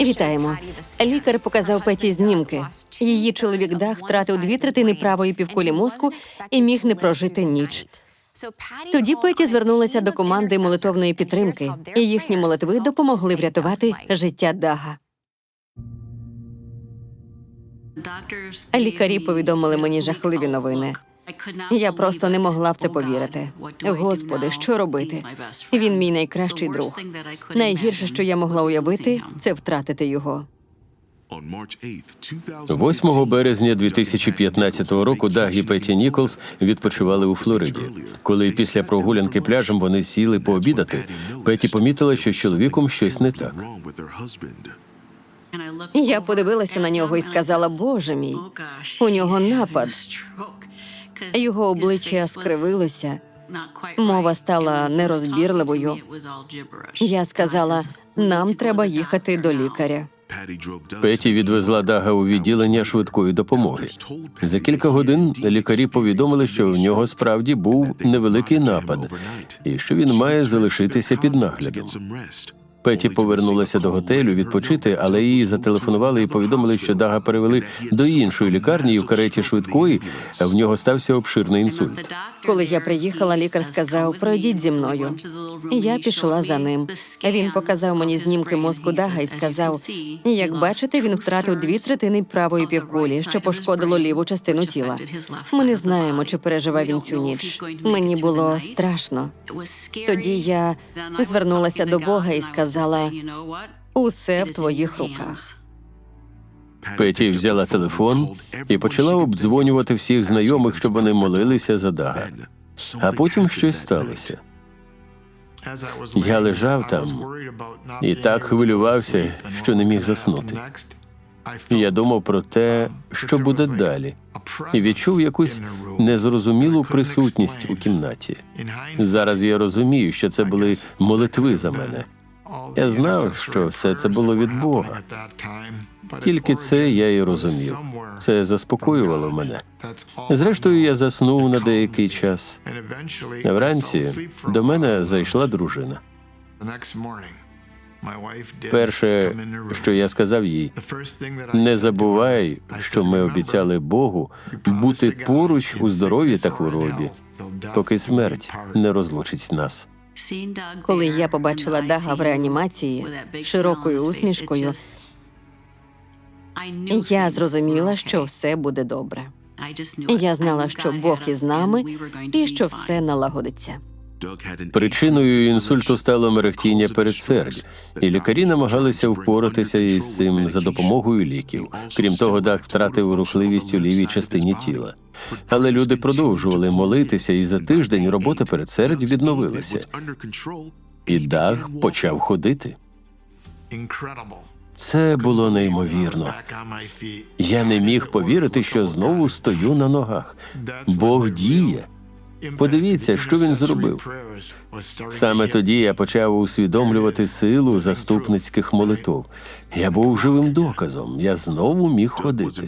Вітаємо. Лікар показав Петі знімки. Її чоловік Даг втратив дві третини правої півкулі мозку і міг не прожити ніч. Тоді Петі звернулася до команди молитовної підтримки, і їхні молитви допомогли врятувати життя Дага. Лікарі повідомили мені жахливі новини. Я просто не могла в це повірити. Господи, що робити? Він мій найкращий друг. Найгірше, що я могла уявити, це втратити його. 8 березня 2015 року Даг і Петі Ніколс відпочивали у Флориді. Коли після прогулянки пляжем вони сіли пообідати, Петі помітила, що з чоловіком щось не так. Я подивилася на нього і сказала: Боже мій, у нього напад. Його обличчя скривилося. Мова стала нерозбірливою. Я сказала: нам треба їхати до лікаря. Петі відвезла Дага у відділення швидкої допомоги. За кілька годин лікарі повідомили, що в нього справді був невеликий напад, і що він має залишитися під наглядом. Петі повернулася до готелю відпочити, але їй зателефонували і повідомили, що Дага перевели до іншої лікарні і в кареті швидкої в нього стався обширний інсульт. Коли я приїхала, лікар сказав: пройдіть зі мною. Я пішла за ним. Він показав мені знімки мозку Дага і сказав: як бачите, він втратив дві третини правої півкулі, що пошкодило ліву частину тіла. Ми не знаємо, чи переживе він цю ніч. Мені було страшно. Тоді я звернулася до Бога і сказала: усе в твоїх руках. Петі взяла телефон і почала обдзвонювати всіх знайомих, щоб вони молилися за Дага. А потім щось сталося. Я лежав там і так хвилювався, що не міг заснути. Я думав про те, що буде далі, і відчув якусь незрозумілу присутність у кімнаті. Зараз я розумію, що це були молитви за мене. Я знав, що все це було від Бога. Тільки це я і розумів. Це заспокоювало мене. Зрештою, я заснув на деякий час. А Вранці до мене зайшла дружина. Перше, що я сказав їй, не забувай, що ми обіцяли Богу бути поруч у здоров'ї та хворобі, поки смерть не розлучить нас. Коли я побачила Дага в реанімації широкою усмішкою, я зрозуміла, що все буде добре. Я знала, що Бог із нами і що все налагодиться. Причиною інсульту стало мерехтіння передсердь, і лікарі намагалися впоратися із цим за допомогою ліків. Крім того, Даг втратив рухливість у лівій частині тіла. Але люди продовжували молитися, і за тиждень робота передсердь відновилася. І Даг почав ходити. Це було неймовірно. Я не міг повірити, що знову стою на ногах. Бог діє. Подивіться, що він зробив. Саме тоді я почав усвідомлювати силу заступницьких молитв. Я був живим доказом. Я знову міг ходити.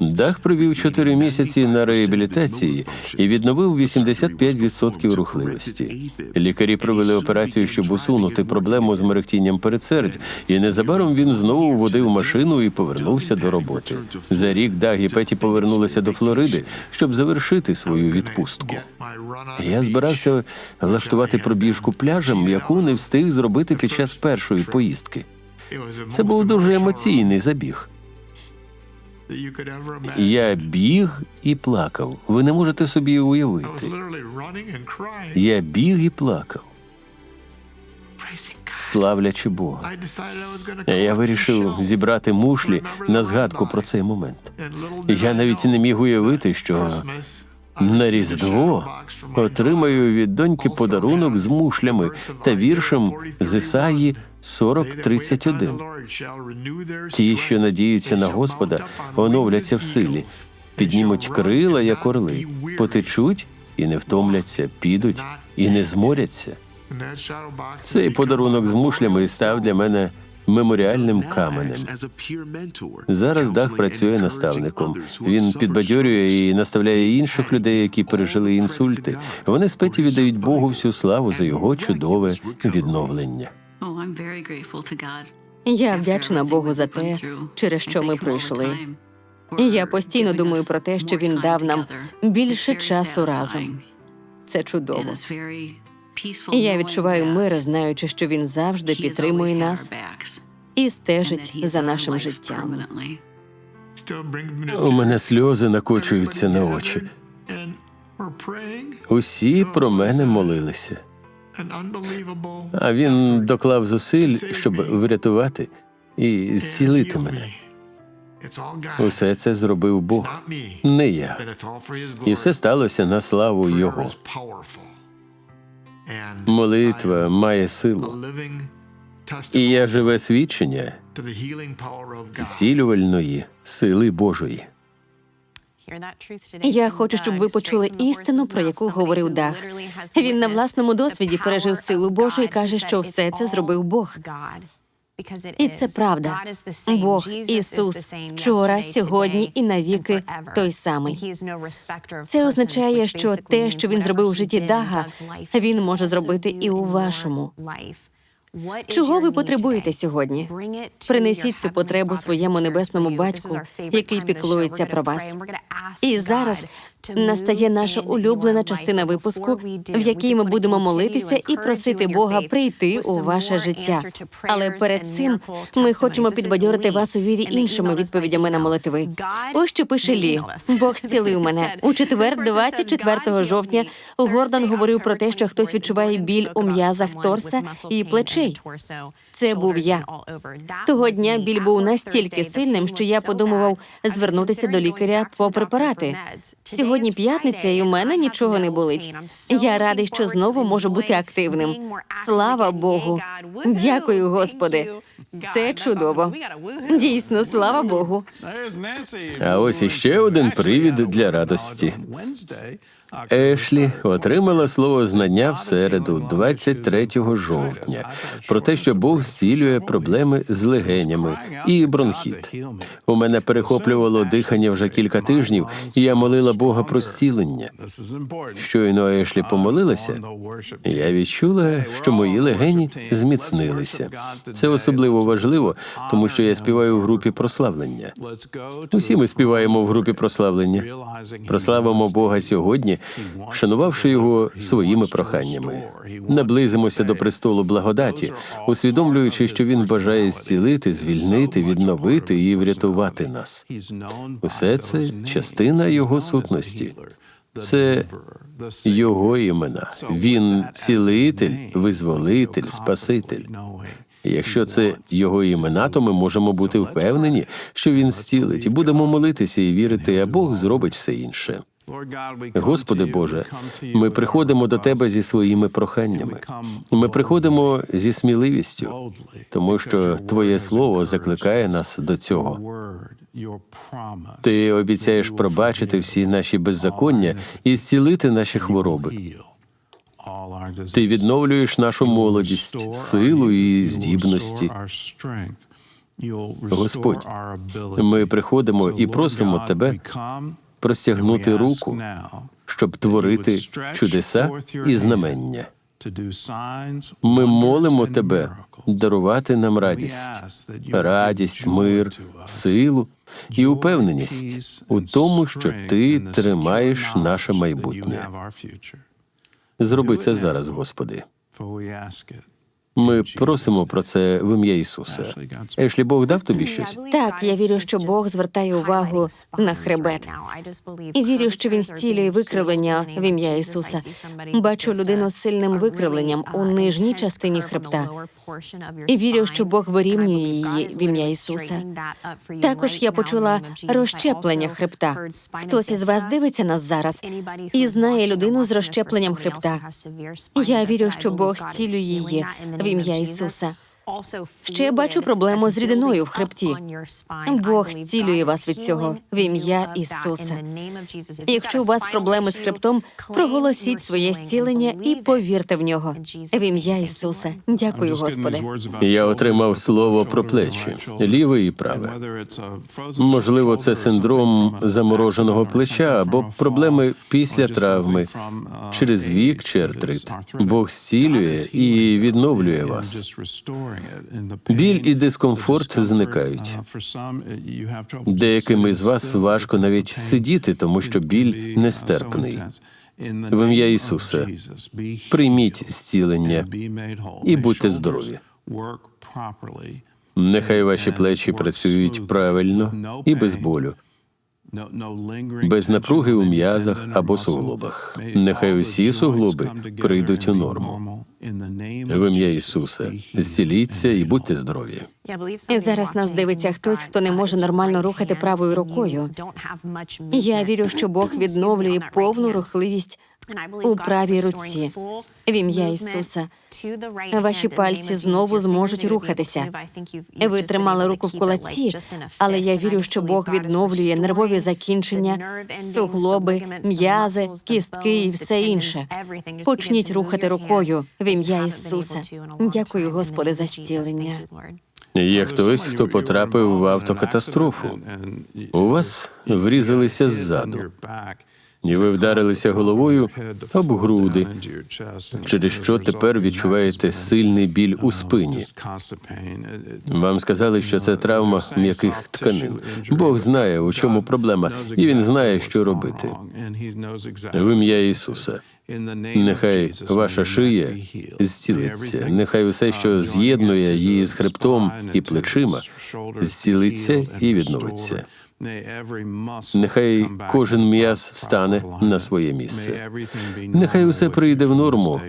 Дах провів 4 місяці на реабілітації і відновив 85% рухливості. Лікарі провели операцію, щоб усунути проблему з мерехтінням передсердь, і незабаром він знову водив машину і повернувся до роботи. За рік Даг і Петі повернулися до Флориди, щоб завершити свою відпустку. Я збирався влаштувати пробіжку пляжем, яку не встиг зробити під час першої поїздки. Це був дуже емоційний забіг. Я біг і плакав. Ви не можете собі уявити. Я біг і плакав, славлячи Бога. Я вирішив зібрати мушлі на згадку про цей момент. Я навіть не міг уявити, що на Різдво отримаю від доньки подарунок з мушлями та віршем з Ісаї 40.31. Ті, що надіються на Господа, оновляться в силі, піднімуть крила, як орли, потечуть і не втомляться, підуть і не зморяться. Цей подарунок з мушлями став для мене меморіальним каменем. Зараз Дах працює наставником. Він підбадьорює і наставляє інших людей, які пережили інсульти. Вони з Петі віддають Богу всю славу за його чудове відновлення. Oh. Я вдячна Богу за те, через що ми пройшли. І я постійно думаю про те, що він дав нам більше часу разом. Це чудово. І я відчуваю мир, знаючи, що він завжди підтримує нас і стежить за нашим життям. У мене сльози накочуються на очі. Усі про мене молилися. А він доклав зусиль, щоб врятувати і зцілити мене. Усе це зробив Бог, не я. І все сталося на славу Його. Молитва має силу, і я живе свідчення зцілювальної сили Божої. Я хочу, щоб ви почули істину, про яку говорив Дах. Він на власному досвіді пережив силу Божу і каже, що все це зробив Бог. І це правда. Бог Ісус вчора, сьогодні і навіки той самий. Це означає, що те, що він зробив у житті Дага, він може зробити і у вашому. Чого ви потребуєте сьогодні? Принесіть цю потребу своєму небесному батьку, який піклується про вас. І зараз настає наша улюблена частина випуску, в якій ми будемо молитися і просити Бога прийти у ваше життя. Але перед цим ми хочемо підбадьорити вас у вірі іншими відповідями на молитви. Ось що пише Лі. Бог зцілив мене у четвер, 24 жовтня. Гордон говорив про те, що хтось відчуває біль у м'язах торса і плечей. Це був я. Того дня біль був настільки сильним, що я подумував звернутися до лікаря по препарати. Сьогодні п'ятниця, і у мене нічого не болить. Я радий, що знову можу бути активним. Слава Богу! Дякую, Господи. Це чудово. Дійсно, слава Богу. А ось іще один привід для радості. Ешлі отримала слово знання в середу, 23 жовтня, про те, що Бог зцілює проблеми з легенями і бронхіт. У мене перехоплювало дихання вже кілька тижнів, і я молила Бога про зцілення. Щойно Ешлі помолилася, я відчула, що мої легені зміцнилися. Це особливо важливо, тому що я співаю в групі прославлення. Усі ми співаємо в групі прославлення. Прославимо Бога сьогодні, вшанувавши його своїми проханнями. Наблизимося до престолу благодаті, усвідомлюючи, що він бажає зцілити, звільнити, відновити і врятувати нас. Усе це частина його сутності. Це його імена. Він цілитель, визволитель, спаситель. Якщо це його імена, то ми можемо бути впевнені, що він зцілить, і будемо молитися і вірити, а Бог зробить все інше. Господи Боже, ми приходимо до Тебе зі своїми проханнями. Ми приходимо зі сміливістю, тому що Твоє слово закликає нас до цього. Ти обіцяєш пробачити всі наші беззаконня і зцілити наші хвороби. Ти відновлюєш нашу молодість, силу і здібності. Господь, ми приходимо і просимо Тебе простягнути руку, щоб творити чудеса і знамення. Ми молимо Тебе дарувати нам радість, радість, мир, силу і упевненість у тому, що Ти тримаєш наше майбутнє. Зроби це зараз, Господи. Ми просимо про це в ім'я Ісуса. Ешлі, Бог дав тобі щось? Так, я вірю, що Бог звертає увагу на хребет. І вірю, що він зцілює викривлення в ім'я Ісуса. Бачу людину з сильним викривленням у нижній частині хребта. І вірю, що Бог вирівнює її в ім'я Ісуса. Також я почула розщеплення хребта. Хтось із вас дивиться нас зараз і знає людину з розщепленням хребта. Я вірю, що Бог зцілює її в ім'я Ісуса. Ще я бачу проблему з рідиною в хребті. Бог зцілює вас від цього в ім'я Ісуса. Якщо у вас проблеми з хребтом, проголосіть своє зцілення і повірте в нього. В ім'я Ісуса. Дякую, Господи. Я отримав слово про плечі, ліве і праве. Можливо, це синдром замороженого плеча або проблеми після травми через вік чи артрит. Бог зцілює і відновлює вас. Біль і дискомфорт зникають. Деяким із вас важко навіть сидіти, тому що біль нестерпний. В ім'я Ісуса прийміть зцілення і будьте здорові. Нехай ваші плечі працюють правильно і без болю, без напруги у м'язах або суглобах. Нехай усі суглоби прийдуть у норму. В ім'я Ісуса зціліться і будьте здорові. І зараз нас дивиться хтось, хто не може нормально рухати правою рукою. Я вірю, що Бог відновлює повну рухливість у правій руці. В ім'я Ісуса. Ваші пальці знову зможуть рухатися. Ви тримали руку в кулаці, але я вірю, що Бог відновлює нервові закінчення, суглоби, м'язи, кістки і все інше. Почніть рухати рукою в ім'я Ісуса. Дякую, Господи, за зцілення. Є хтось, хто потрапив в автокатастрофу. У вас врізалися ззаду, і ви вдарилися головою об груди, через що тепер відчуваєте сильний біль у спині. Вам сказали, що це травма м'яких тканин. Бог знає, у чому проблема, і він знає, що робити. В ім'я Ісуса. Нехай ваша шия зцілиться, нехай усе, що з'єднує її з хребтом і плечима, зцілиться і відновиться. Нехай кожен м'яз встане на своє місце. Нехай усе прийде в норму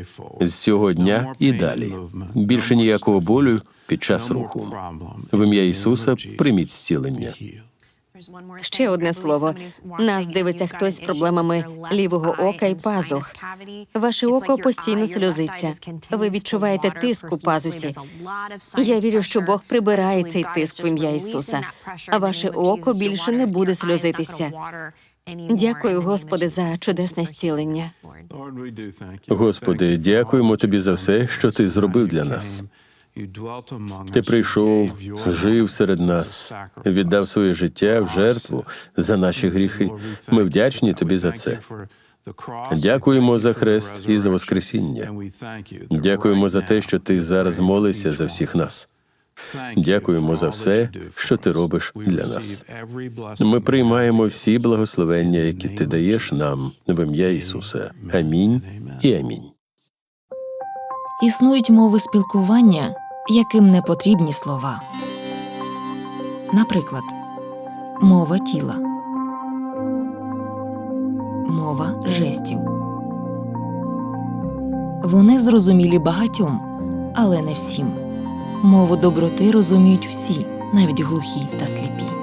з цього дня і далі. Більше ніякого болю під час руху. В ім'я Ісуса прийміть зцілення. Ще одне слово. Нас дивиться хтось з проблемами лівого ока і пазух. Ваше око постійно сльозиться. Ви відчуваєте тиск у пазусі. Я вірю, що Бог прибирає цей тиск в ім'я Ісуса, а ваше око більше не буде сльозитися. Дякую, Господи, за чудесне зцілення. Господи, дякуємо тобі за все, що ти зробив для нас. Ти прийшов, жив серед нас, віддав своє життя в жертву за наші гріхи. Ми вдячні тобі за це. Дякуємо за хрест і за Воскресіння. Дякуємо за те, що ти зараз молишся за всіх нас. Дякуємо за все, що ти робиш для нас. Ми приймаємо всі благословення, які ти даєш нам в ім'я Ісуса. Амінь і амінь. Існують мови спілкування, яким не потрібні слова. Наприклад, мова тіла, мова жестів. Вони зрозумілі багатьом, але не всім. Мову доброти розуміють всі, навіть глухі та сліпі.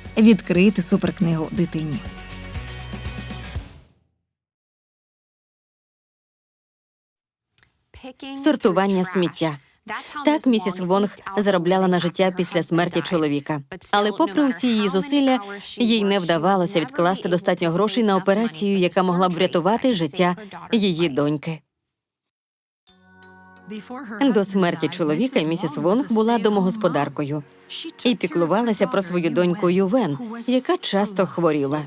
відкрийте суперкнигу дитині. Сортування сміття. Так місіс Вонг заробляла на життя після смерті чоловіка. Але, попри усі її зусилля, їй не вдавалося відкласти достатньо грошей на операцію, яка могла б врятувати життя її доньки. До смерті чоловіка місіс Вонг була домогосподаркою і піклувалася про свою доньку Ювен, яка часто хворіла.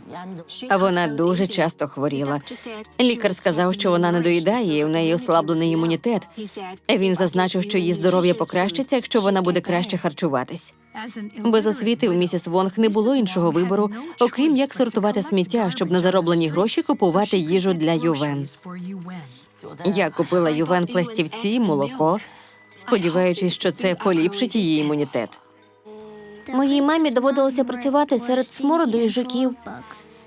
Вона дуже часто хворіла. Лікар сказав, що вона не доїдає, і у неї ослаблений імунітет. Він зазначив, що її здоров'я покращиться, якщо вона буде краще харчуватись. Без освіти у місіс Вонг не було іншого вибору, окрім як сортувати сміття, щоб на зароблені гроші купувати їжу для Ювен. Я купила Ювен пластівці, молоко, сподіваючись, що це поліпшить її імунітет. Моїй мамі доводилося працювати серед смороду і жуків.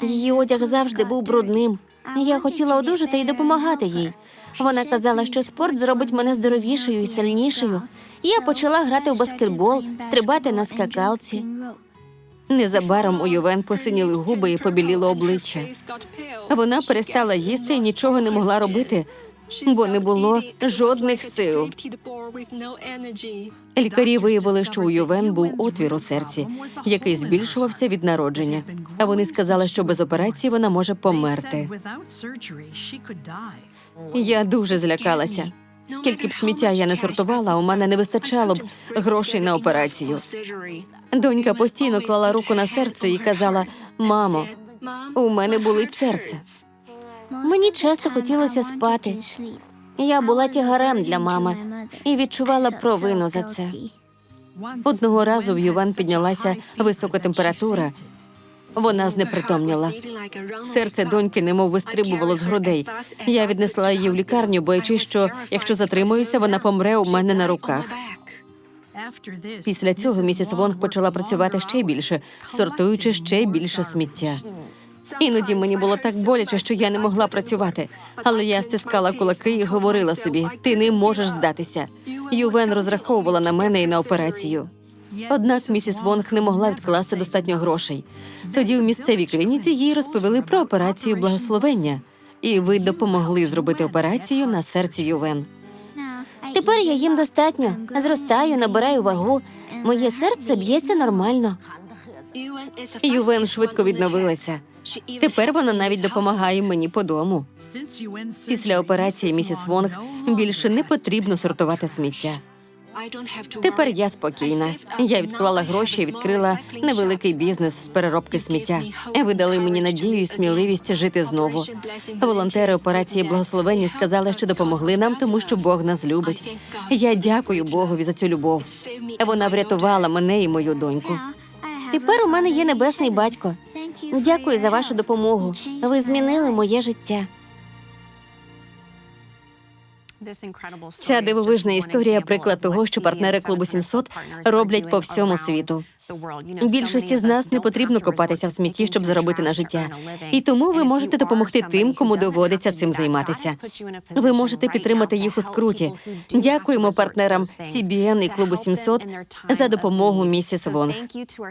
Її одяг завжди був брудним. Я хотіла одужати і допомагати їй. Вона казала, що спорт зробить мене здоровішою і сильнішою. Я почала грати в баскетбол, стрибати на скакалці. Незабаром у Ювен посиніли губи і побіліло обличчя. Вона перестала їсти і нічого не могла робити, бо не було жодних сил. Лікарі виявили, що у Ювен був отвір у серці, який збільшувався від народження. А вони сказали, що без операції вона може померти. Я дуже злякалася. Скільки б сміття я не сортувала, у мене не вистачало б грошей на операцію. Донька постійно клала руку на серце і казала: Мамо, у мене болить серце. Мені часто хотілося спати. Я була тягарем для мами і відчувала провину за це. Одного разу в Юван піднялася висока температура. Вона знепритомніла. Серце доньки немов вистрибувало з грудей. Я віднесла її в лікарню, боячись, що якщо затримуюся, вона помре у мене на руках. Після цього місіс Вонг почала працювати ще більше, сортуючи ще більше сміття. Іноді мені було так боляче, що я не могла працювати. Але я стискала кулаки і говорила собі: ти не можеш здатися. Ювен розраховувала на мене і на операцію. Однак місіс Вонг не могла відкласти достатньо грошей. Тоді у місцевій клініці їй розповіли про операцію благословення, і ви допомогли зробити операцію на серці Ювен. Тепер я їм достатньо. Зростаю, набираю вагу. Моє серце б'ється нормально. Ювен швидко відновилася. Тепер вона навіть допомагає мені по дому. Після операції місіс Вонг більше не потрібно сортувати сміття. Тепер я спокійна. Я відклала гроші і відкрила невеликий бізнес з переробки сміття. Ви дали мені надію і сміливість жити знову. Волонтери операції благословення сказали, що допомогли нам, тому що Бог нас любить. Я дякую Богові за цю любов. Вона врятувала мене і мою доньку. Тепер у мене є небесний батько. Дякую за вашу допомогу. Ви змінили моє життя. Ця дивовижна історія приклад того, що партнери клубу 700 роблять по всьому світу. Більшості з нас не потрібно копатися в смітті, щоб заробити на життя. І тому ви можете допомогти тим, кому доводиться цим займатися. Ви можете підтримати їх у скруті. Дякуємо партнерам CBN і клубу 700 за допомогу місіс Вонг.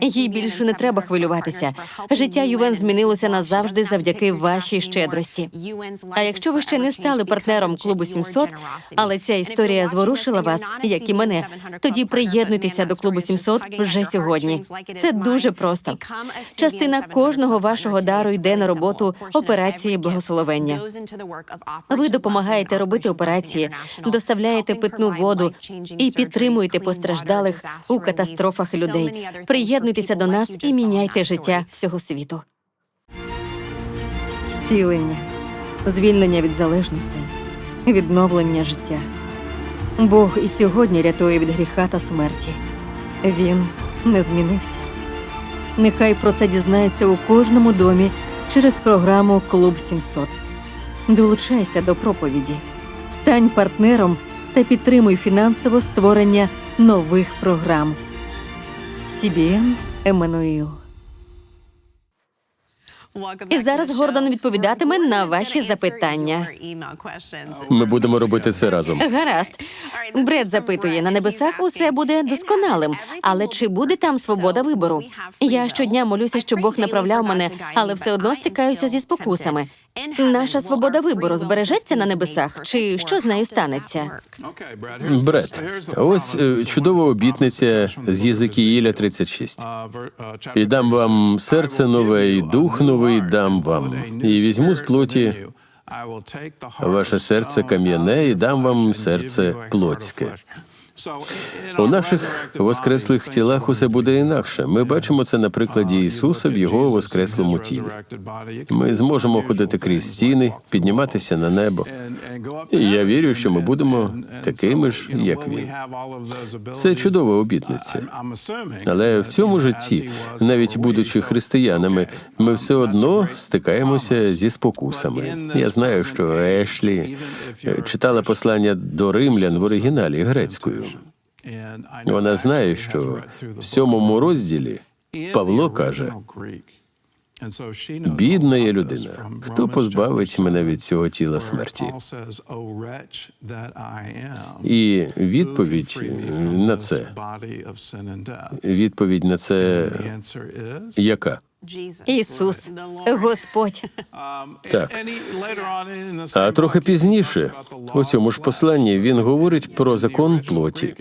Їй більше не треба хвилюватися. Життя Ювен змінилося назавжди завдяки вашій щедрості. А якщо ви ще не стали партнером клубу 700, але ця історія зворушила вас, як і мене, тоді приєднуйтеся до клубу 700 вже сьогодні. Це дуже просто. Частина кожного вашого дару йде на роботу операції благословення. Ви допомагаєте робити операції, доставляєте питну воду і підтримуєте постраждалих у катастрофах людей. Приєднуйтеся до нас і міняйте життя всього світу. Зцілення, звільнення від залежностей, відновлення життя. Бог і сьогодні рятує від гріха та смерті. Він не змінився. Нехай про це дізнається у кожному домі через програму Клуб 700. Долучайся до проповіді, стань партнером та підтримуй фінансово створення нових програм. CBN Еммануїл. І зараз Гордон відповідатиме на ваші запитання. Ми будемо робити це разом. Гаразд. Бред запитує, на небесах усе буде досконалим, але чи буде там свобода вибору? Я щодня молюся, щоб Бог направляв мене, але все одно стикаюся зі спокусами. Наша свобода вибору збережеться на небесах, чи що з нею станеться? Бред, ось е, чудова обітниця з Єзикіїля 36. І дам вам серце нове, і дух новий дам вам. І візьму з плоті ваше серце кам'яне, і дам вам серце плотське. У наших воскреслих тілах усе буде інакше. Ми бачимо це на прикладі Ісуса в його воскреслому тілі. Ми зможемо ходити крізь стіни, підніматися на небо. І я вірю, що ми будемо такими ж, як він. Це чудова обітниця. Але в цьому житті, навіть будучи християнами, ми все одно стикаємося зі спокусами. Я знаю, що Ешлі читала послання до римлян в оригіналі грецькою. Вона знає, що в сьомому розділі Павло каже, Бідна я людина. Хто позбавить мене від цього тіла смерті? І відповідь на це, відповідь на це яка? Ісус, Господь. Так. А трохи пізніше, у цьому ж посланні, він говорить про закон плоті.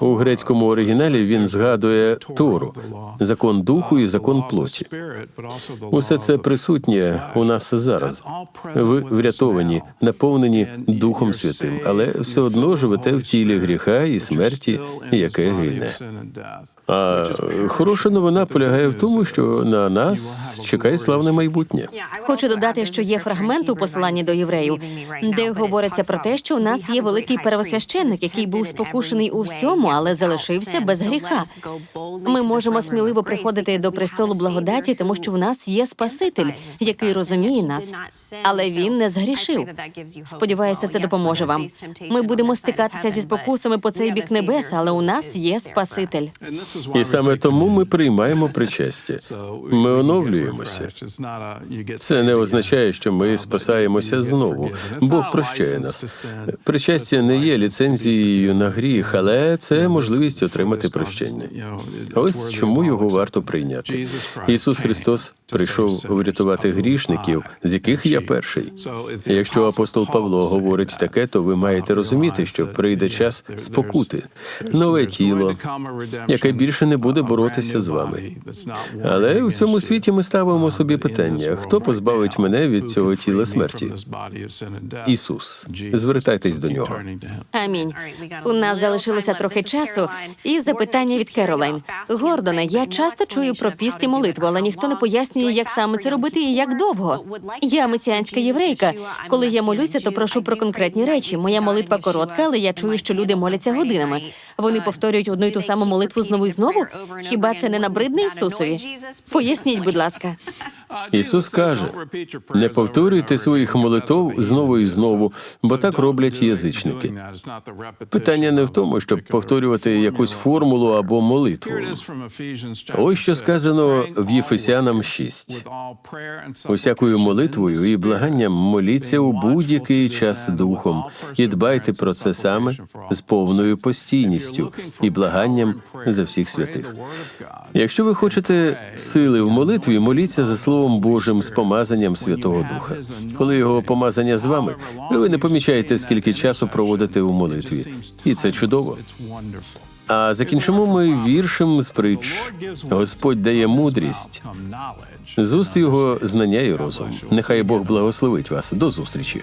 У грецькому оригіналі він згадує Тору, закон духу і закон плоті. Усе це присутнє у нас зараз. Ви врятовані, наповнені Духом Святим, але все одно живете в тілі гріха і смерті, яке гине. А хороша новина полягає в тому, що на нас чекає славне майбутнє. Хочу додати, що є фрагмент у посланні до євреїв, де говориться про те, що у нас є великий первосвященник, який був спокушений у всьому, але залишився без гріха. Ми можемо сміливо приходити до престолу благодаті, тому що в нас є Спаситель, який розуміє нас, але він не згрішив. Сподіваюся, це допоможе вам. Ми будемо стикатися зі спокусами по цей бік небес, але у нас є Спаситель. І саме тому ми приймаємо причастя. Ми оновлюємося. Це не означає, що ми спасаємося знову. Бог прощає нас. Причастя не є ліцензією на гріх, але це можливість отримати прощення. Ось чому його варто прийняти. Ісус Христос прийшов врятувати грішників, з яких я перший. Якщо апостол Павло говорить таке, то ви маєте розуміти, що прийде час спокути, нове тіло, яке більше не буде боротися з вами. Але в цьому світі ми ставимо собі питання: хто позбавить мене від цього тіла смерті? Ісус. Звертайтесь до нього. Амінь. Нас залишилося трохи часу. І запитання від Керолайн. Гордона, я часто чую про піст і молитву, але ніхто не пояснює, як саме це робити і як довго. Я месіанська єврейка. Коли я молюся, то прошу про конкретні речі. Моя молитва коротка, але я чую, що люди моляться годинами. Вони повторюють одну й ту саму молитву знову і знову. Хіба це не набридне Ісусові? Поясніть, будь ласка. Ісус каже: не повторюйте своїх молитов знову і знову, бо так роблять язичники. Питання не в тому, щоб повторювати якусь формулу або молитву. Ось що сказано в Єфесянам 6. Усякою молитвою і благанням моліться у будь-який час духом, і дбайте про це саме з повною постійністю і благанням за всіх святих. Якщо ви хочете сили в молитві, моліться за Словом Божим з помазанням Святого Духа. Коли його помазання з вами, ви не помічаєте, скільки часу проводите у молитві, і це чудово. А закінчимо ми віршем з притч. Господь дає мудрість. З уст його знання і розум. Нехай Бог благословить вас. До зустрічі.